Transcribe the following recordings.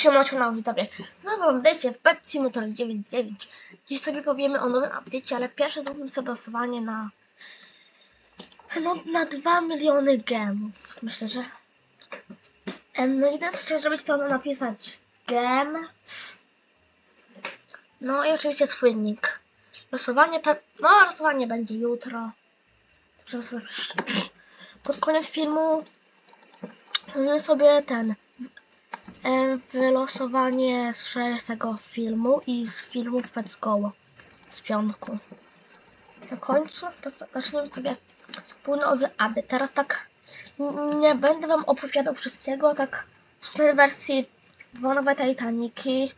Siema, siema, widzowie. Znowu dejście w Pet Simulator 99. Dziś sobie powiemy o nowym update'cie, ale pierwsze zrobimy sobie losowanie na... No, na 2 miliony gemów. Myślę, że... No i teraz trzeba zrobić to, no, napisać gems. No i oczywiście swój nick. Losowanie pe... No, losowanie będzie jutro. Pod koniec filmu... Zrobimy sobie ten... Wylosowanie z wczorajszego filmu i z filmów Let's Go z piątku. Na końcu to zaczniemy sobie półnowy aby. Teraz tak nie będę wam opowiadał wszystkiego, tak w tej wersji dwa nowe Titaniki,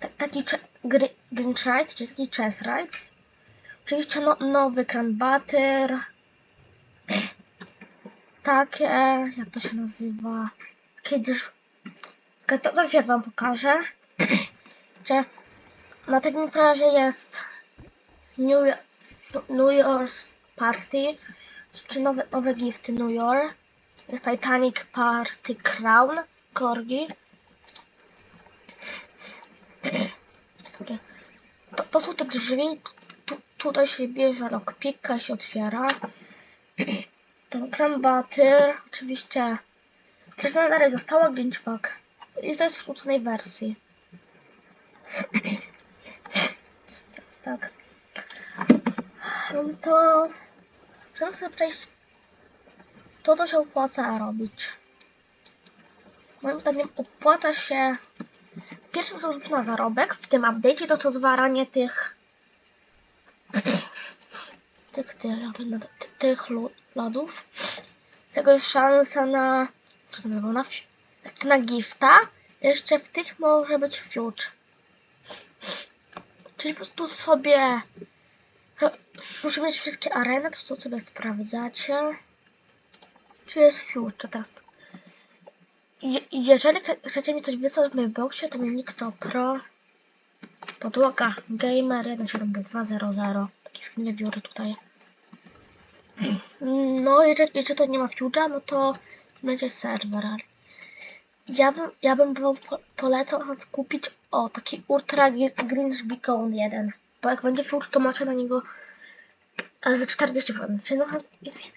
ta, taki gry- Ride, czyli taki Chess Ride. Oczywiście no, nowy Crown Butter. Takie, jak to się nazywa? Kiedyś to za chwilę wam pokażę, że na takim plaży jest New, Year- New Year's Party, czy nowe, nowe gifty New Year. Jest Titanic Party Crown. Takie. To, to są te drzwi, tu, tutaj się bierze lockpicka, się otwiera. To Grand Butter, oczywiście Wcześniej dalej została Grinch Pack. I to jest w skróconej wersji. Tak. No to... Żeby sobie przejść... To, to się opłaca robić. Moim zdaniem opłaca się... Pierwsze co na zarobek w tym update'cie to to zwaranie tych... tych, tych, tych, tych lo- lodów. Z tego jest szansa na... Co to? Na, fi- na gifta. Jeszcze w tych może być future. Czyli po prostu sobie... Muszę mieć wszystkie areny, po prostu sobie sprawdzacie. Czy jest future teraz. Je, jeżeli chce, chcecie mi coś wysłać w moim boxie, to mi to pro podłoga gamer 17200 taki skin biorę tutaj no jeżeli, jeżeli to nie ma future'a, no to będzie serwer ja bym, ja bym polecał kupić o taki Ultra Gr- Green Beacon 1 bo jak będzie future, to macie na niego e, ze 40% czyli jest,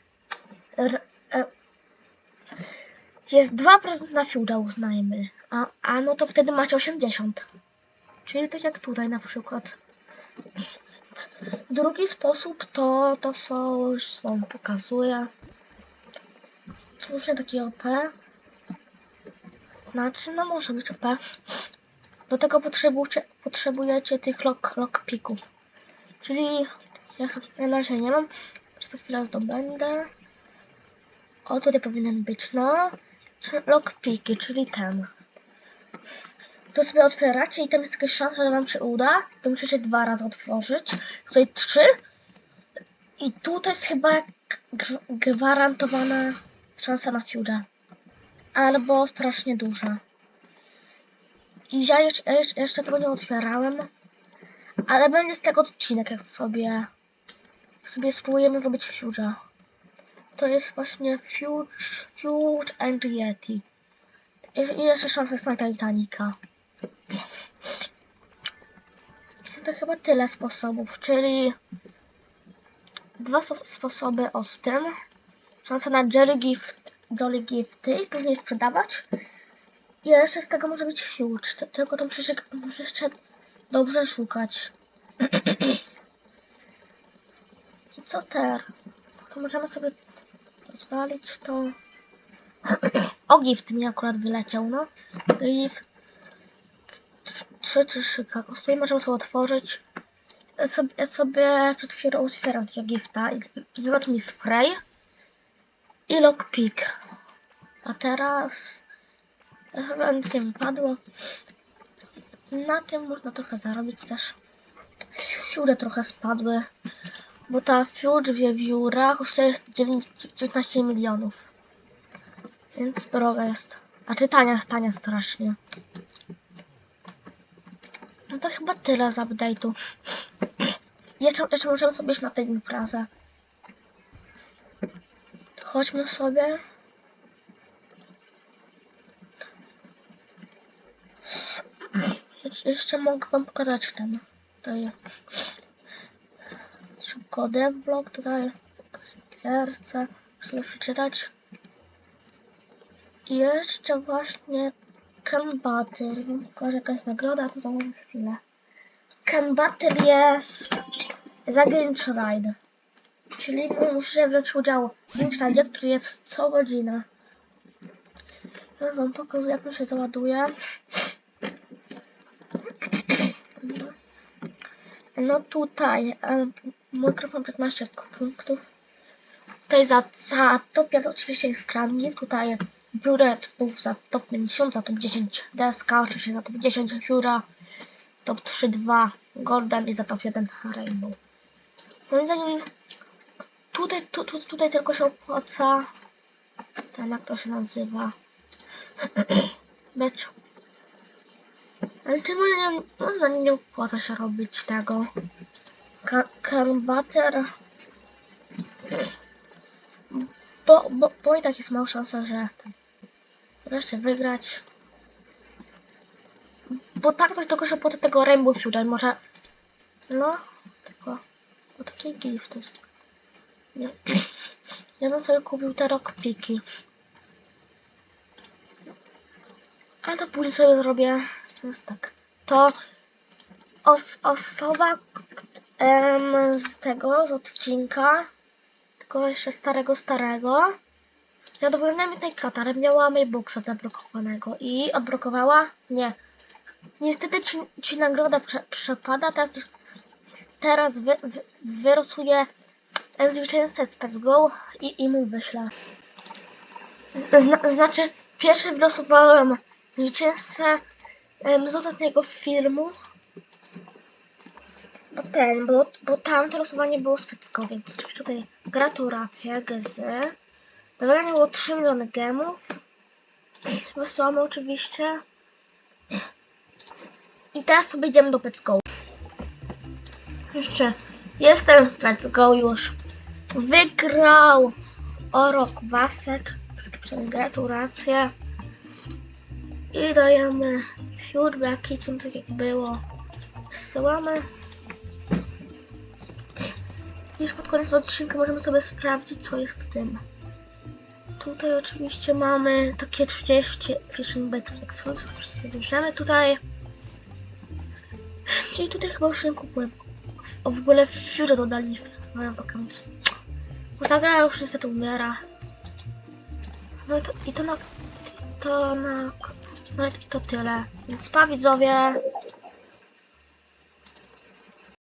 jest 2% na future uznajmy a, a no to wtedy macie 80 czyli tak jak tutaj na przykład Drugi sposób to, to są, już wam pokazuję. Słusznie taki OP. Znaczy, no może być OP. Do tego potrzebujecie, potrzebujecie tych lock, lockpików. Czyli ja na razie nie mam. Przez chwilę zdobędę. O, tutaj powinien być, no. Lockpiki, czyli ten. To sobie otwieracie i tam jest jakaś szansa, że wam się uda. To musicie dwa razy otworzyć. Tutaj trzy. I tutaj jest chyba gwarantowana szansa na fiurę. Albo strasznie duża. I ja jeszcze, jeszcze, tego nie otwierałem. Ale będzie z tego odcinek, jak sobie sobie spróbujemy zrobić fiurę. To jest właśnie Fuge, Fuge and Yeti. I jeszcze szansa jest na Titanica. To chyba tyle sposobów, czyli dwa so- sposoby o tym. Szansa na Jerry Gift, Dolly Gifty później sprzedawać. I jeszcze z tego może być huge, tylko muszę, się- muszę jeszcze dobrze szukać. I co teraz? To możemy sobie rozwalić to. O gift mi akurat wyleciał, no. Gift. Trzy czy szyka kosztuje, możemy sobie otworzyć. Ja sobie, ja sobie przed chwilą otwieram tego gifta i wypadł mi spray i lockpick. A teraz chyba nic nie wypadło. Na tym można trochę zarobić też. Fiury trochę spadły, bo ta Fuge wiewióra kosztuje 9 19 milionów. Więc droga jest. A czy tania, tania strasznie. No to chyba tyle z update'u. Jeszcze, jeszcze możemy sobie iść na tę imprezę. Chodźmy sobie. Jeszcze- mogę wam pokazać ten. Tutaj. Szybko devlog tutaj. Kierce. Muszę przeczytać. I jeszcze właśnie Can Battle. Pokażę jaka jest nagroda, to za chwilę. Can Battle jest za Grinch Ride. Czyli muszę wziąć udział w Ride, który jest co godzinę. Już wam pokażę jak to się załaduje. No tutaj mikrofon 15 punktów. Tutaj za, za top 5 oczywiście jest Krangi. Tutaj Bluret był za top 50, za top 10 Deska, oczywiście za top 10 Jura, top 3 2 Golden i za top 1 Rainbow. Moim zdaniem tutaj, tu, tu, tutaj tylko się opłaca ten jak to się nazywa mecz. Ale czemu nie, zdaniem nie opłaca się robić tego? Ka- Karbater. Bo, bo, bo i tak jest mała szansa, że wreszcie wygrać. Bo tak to tylko się opłaca tego Rainbow Feudal, może... No, tylko... Bo taki gift jest. Nie. Ja bym sobie kupił te rockpiki. Ale to później sobie zrobię. Jest tak. To os osoba em, z tego, z odcinka, tylko jeszcze starego, starego. Ja dowolnałem tej katarę, miała Mayboxa zablokowanego i odblokowała? Nie. Niestety ci, ci nagroda prze, przepada, teraz, teraz wy, wy, wyrosuje em, zwycięzcę Go i, i mu wyślę. Zna, znaczy, pierwszy wylosowałem zwycięzcę em, z ostatniego filmu. Bo ten, bo, bo tam to losowanie było specko, więc tutaj gratulacje, GZ. Do wygrania było 3 miliony gemów. Wysyłamy oczywiście. I teraz sobie idziemy do Go. Jeszcze jestem w Go już. Wygrał Orok Wasek. Gratulacje. I dajemy feedbacki, co tak jak było. Wysyłamy. Już pod koniec odcinka możemy sobie sprawdzić, co jest w tym. Tutaj oczywiście mamy takie 30 Fishing Exfons, już sobie bierzemy tutaj. Czyli tutaj chyba już nie kupuję. O, w ogóle Fury dodali w wakacje. Bo ta gra już niestety umiera. No i to, i to na... To na... No i to tyle. Więc pa widzowie.